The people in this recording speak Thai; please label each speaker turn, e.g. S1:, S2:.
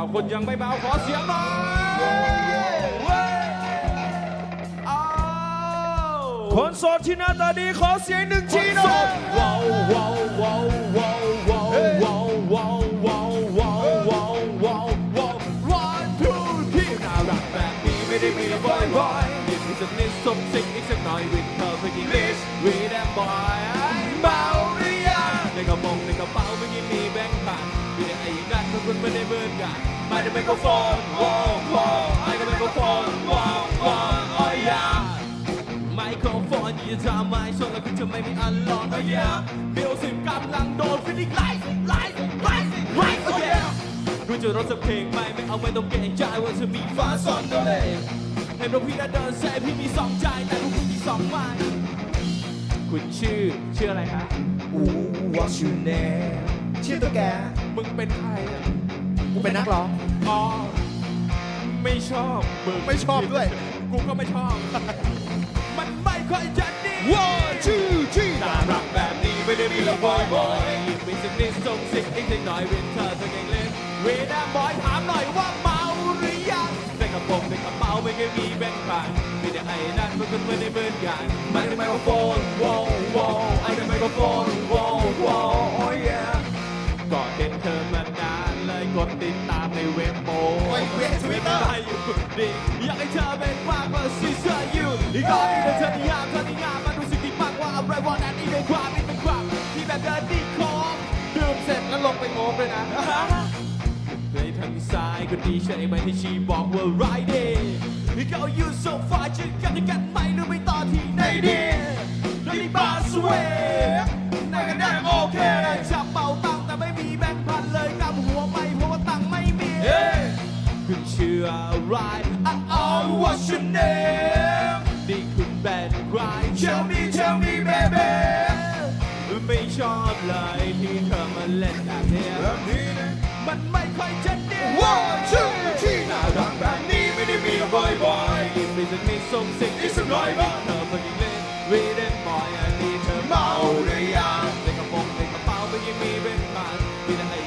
S1: าวคนยังไม่เมาขอเสียงหน่อยเว้ยอ้าวคน
S2: โสดที่หน้าตาดีขอเสียงหนึ่งทีหน่อยว
S1: ้าวว้าวว้าวว้าวว้าวว้าวว้าวว้าวว้าวว้าวว้าวว้าว one two three น่ารักแบบนี้ไม่ได้มีบ่อยๆยินดีสักนิดส่งสิ่งอีกสักหน่อยวิดเธอไปกินลิสวีแดมบอยเมาหรือยังในกระมงในกระเป๋า ครโฟนว้าวว้าวอ้อยยาไมโครโฟนที่จะทำให้ชนแล้วคุณจะไม่มีอันลอง oh yeah เบลสิบกำลังโดนฟินิกไลฟ์ไลฟ์ไลฟ์ไลฟ์ oh yeah ดูจะรถสักเพลงไหมไม่เอาไม่ต้องเกรงใจว่าจะมีฟ้าซ่อนโดเลเห็นพวกพี่น่าเดินแซ่พี่มีสองใจแต่พวกคุณมีสองไม้คุณชื่อชื่ออะไรฮะ
S2: อู้ what's your name ชื่อตัวแก
S1: มึงเป็นใครอะ
S2: กูเป็นนักร้อง
S1: อ๋อไม่ชอบมึงไม่ชอบด้วย กูก็ไม่ชอบ มันไม่ค่อยจะดี one two
S2: three น่ารั
S1: กแบบนี้ไม่ได้มีบ่อยบ่อยๆมีสักนิดส่งสิ่งอีกนิดหน่อยเวนเธอตัวเองเล่นเวด้าบอยถามหน่อยว่าเมาหรือยังในกระโปรงในกระเป๋าไม่เคยมีแบงค์พันมีแต่ไอ้นั่นมันก็ไม่ได้เหมือนกันมันไมโครโฟนว้าวว้าวไอ้ไมโครโฟนว้าวว้าว ดีอยากให้เธอเป็นมากกว่าซีซ่าอยู่อีกก่อนที่เธอนิยามเธอนิยามมันรู้สึกดีมากกว่าอะไรวันนั้นนี่เป็นความนี่เป็นความที่แบบเดินดีคอมดื่มเสร็จแล้วลงไปโงมเลยนะในทางซ้ายก็ดีใช่ไหมที่ชีบอกว่า right day ที่เขาอยู่โซฟาจะกันกันไหมหรือไม่ต่อที่ไหนดีดีบาสเว ชื่ออะไร Oh what's your
S2: name
S1: นี่คุณเป็นใคร Tell me tell me baby ไม่ชอบเลยที่เธอมาเล่นแบบนี้แบ
S2: บนี้นะ
S1: มันไม่ค่อยจะดีว่าชื่อที่น่ารักแบบนี้ไม่ได้มีบ่อยๆกินไปสักนิดส่งสิ่งที่สุดหน่อยบ้างเธอพอดีเล่นวีดีบอยอันนี้เธอเมาหรือยังในกระโปรงในกระเป๋าไม่ยังมีเป็นพันมีแต่ไ